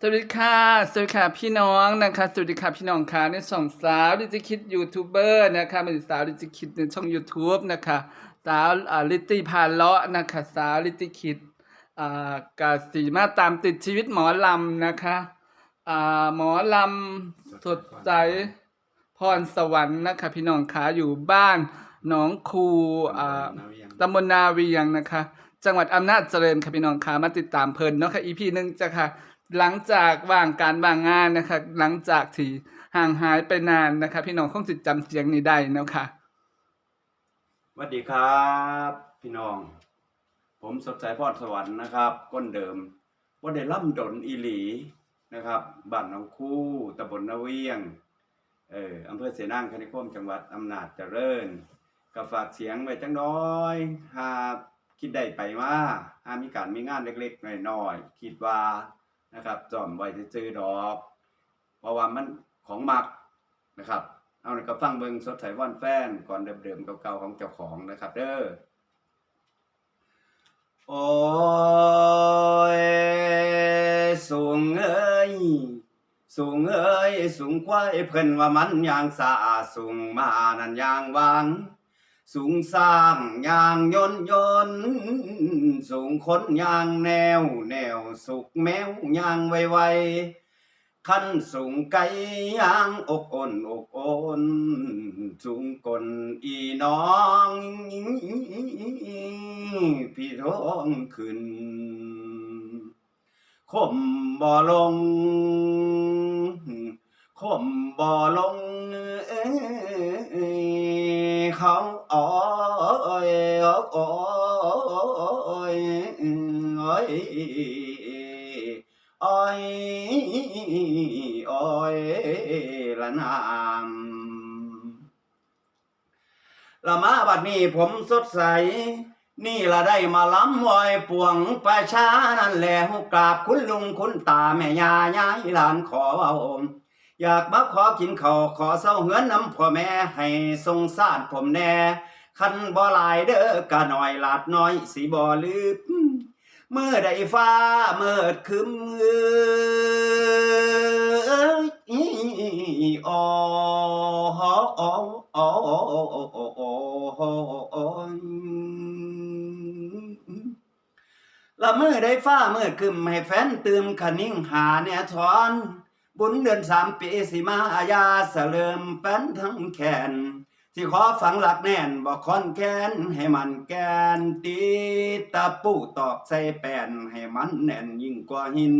สวัสดีค่ะสวัสดีค่ะพี่น้องนะคะสวัสดีค่ะพี่น้องค่ะในช่องสาวดิจิคิดยูทูบเบอร์นะคะเป็นสาวดิจิคิดในช่อง YouTube นะคะสาวอ่าลิตตี้พาเลาะนะคะสาวลิตตี้คิดอ่ากาสีมาตามติดชีวิตหมอลำนะคะอ่าหมอลำสดใสพรสวรรค์นะคะพี่น้องค่ะอยู่บ้านหนองคูอ่าตำบลนาเวียงนะคะ จังหวัดอำนาจเจริญค่ะพี่น้องค่ะมาติดตามเพลินเนาะค่ะ EP หนึ่งจะค่ะ หลังจากว่างการว่างงานนะคะ หลังจากที่ห่างหายไปนานนะคะ พี่น้องคงสิจำเสียงนี้ได้นะคะสวัสดีครับ พี่น้อง ผมสดใสพรสวรรค์นะครับ ก้นเดิมว่าได้ล่ำดนอีหลีนะครับบ้านหนองคู่ตำบลนาเวียงเอออำเภอเสนางคณิคมจังหวัดอำนาจเจริญก็ฝากเสียงไว้จังน้อยหากคิดได้ไปมาหามีการมีงานเล็กๆน้อยๆคิดว่า นะครับจอมไว้ซื้อดอก เพราะว่ามันของมักนะครับ เอาในกระฟังเบิงสดใสว่อนแฟนก่อนเดิมๆเก่าๆของเจ้าของนะครับ เด้อโอ้ยสูงเอ้ยสูงเอ้ยสูงกว่าไอ้เพิ่นว่ามันยางสะอาดสูงมานั่นยางวาง สูงสร้างยางยนยนสูงคนยางแนว แนวสุกแมวยางไวไวขั้นสูงไกยางอกอ่นอกอ่นสูงกลอีน้อง พี่ท้องขึ้นคมบ่ลงคมบ่ลง ยเขอ้อยอ้อยอ้อยอ้อยอ้อยละนามละมาบัดนี้ผมสดใส นี่ละได้มาล้ำวอยป่วงประชานั่นแหละกราบคุณลุงคุณตาแม่ยายายหลานขอเอา อยากมาขอกินข้าวขอเศร้าเหือนน้ำพ่อแม่ให้ทรงสารผมแน่คันบ่หลายเด้อกะหน่อยลาดน้อยสิบ่ลืมเมื่อใดฟ้าเมื่อคืมเอ้ยอ๋ออ๋ออ๋ออ๋ออ๋อละเมื่อได้ฟ้าเมื่อคืมให้แฟนตื่มขนิ่งหาเนี่ยทอน บุญเดือนสามปีสิมาอาญาเสลิมแฟนทั้งแขนสิขอฝังหลักแน่นบอกคอนแกนให้มันแกนตีตะปูตอกใส่แป้นให้มันแน่นยิ่งกว่าหิน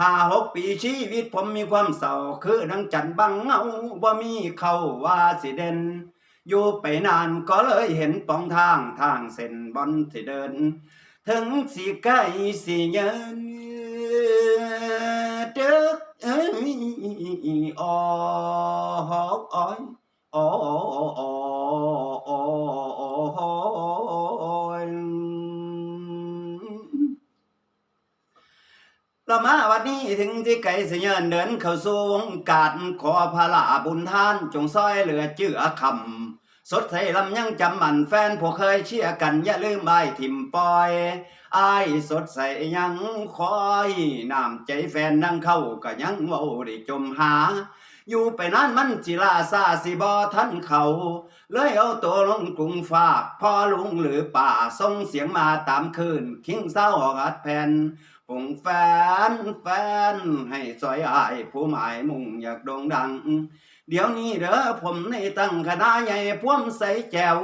ห้าหกปีชีวิตผมมีความเศร้าคือดังจันบังเงาบ่ามีเขาว่าสิเด่นอยู่ไปนานก็เลยเห็นปองทางทางเส้นบอนสิเดิน ถึงสิใกล้สิเยิน ละมาวันนี้ถึงที่ไก่เสียนเดิน เข้าสู่วงการขอพระลาบุญท่าน จงซอยเหลือเจือคำสดใสลำยังจำมันแฟนผู้เคยเชียร์กัน อย่าลืมใบายทิมปอยอายสดใสยังคอยน้ำใจแฟนนั่งเข้าก็ยังเว้าได้จมหา อยู่ไปนานมันจิลาซาสิบอทันเขา เลยเอาตัวลงกรุงฝากพ่อลุงหรือป่าส่งเสียงมาตามคืน คิงเศร้าออกอัดแผ่น ปุ่งแฟนแฟนให้ซอยอายผู้หมายมุ่งอยากโด่งดัง เดี๋ยวนี้เด้อผมในตั้งคณะใหญ่พ่วมใสแจว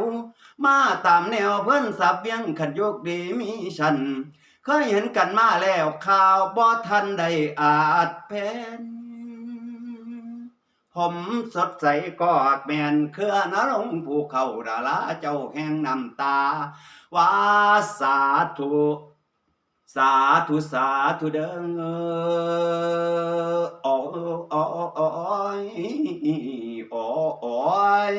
มาตามแนวเพื่อนสับเวียงขัดยกดีมีฉัน เคยเห็นกันมาแล้วข่าวบ่ทันได้อาจแพนผมสดใสกอดแมนเคลื่อนลงภูเขาดาราเจ้าแห่งน้ำตา วาสาธุ สาธุสาธุเด้อโอ้โอ้โอ้ยโอ้อ้ย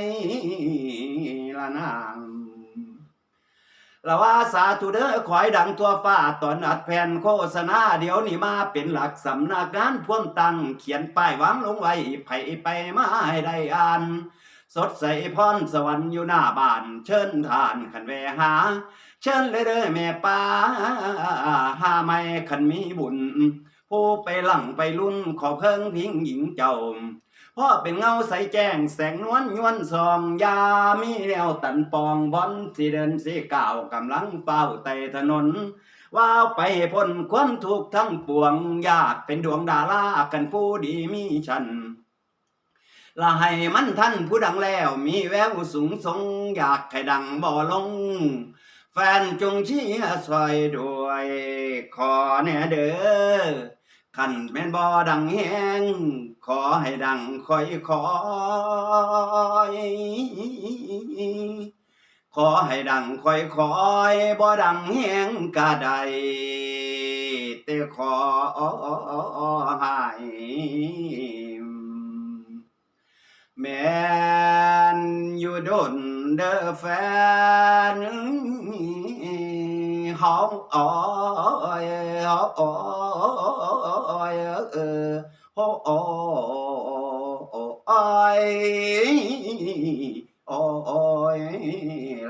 ละนางละว่าสาธุเด้อขอยดังทั่วฟ้าตอนอัดแผ่นโฆษณาเดี๋ยวนี้มาเป็นหลักสำนักงานพ่วงตังเขียนป้ายวางลงไว้ไผไปมาให้ได้อ่าน สดใสพรสวรรค์อยู่หน้าบ้าน เชิญทานขันแวหา เชิญเลยเด้อแม่ป้าหาไม่ขันมีบุญ ผู้ไปหลังไปลุ่นขอเพิ่งพิงหญิงเจ้าพ่อเป็นเงาใสแจ้งแสงนวลยวนซองยามีแนวตันปองบอนสีเดินสีก่าวกำลังเฝ้าไต่ถนนว่าวไปพ้นความทุกข์ทั้งปวงญาติเป็นดวงดารากันผู้ดีมีฉัน ละให้มันท่านผู้ดังแล้ว มีแววสูงทรงอยากให้ดังบ่ลง แฟนจงเชี้ซอยด้วยขอแน่เด้อขันแม่นบ่ดังแหงขอให้ดังคอยคอยขอให้ดังคอยคอยบ่ดังแหงกะใดแต่ขอให้ แม่นอยู่ดนเดอแฟนหอมอ้อยหอมอ้อยเออหอมอ้อยอ้อย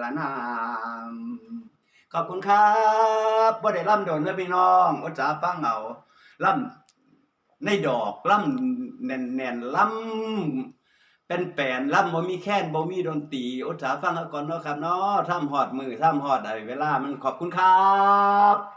ละนามขอบคุณครับบ่ได้ล่ำโดนเด้อพี่น้องอุตสาฟังเอาล่ำในดอกล่ำแน่นๆล่ำ เป็นแปนล่ำบ่มีแค้นบ่มีดนตรีอุตสาห์ฟังเอาก่อนเนาะครับเนาะทำหอดมือทำหอดไอ้เวลามันขอบคุณครับ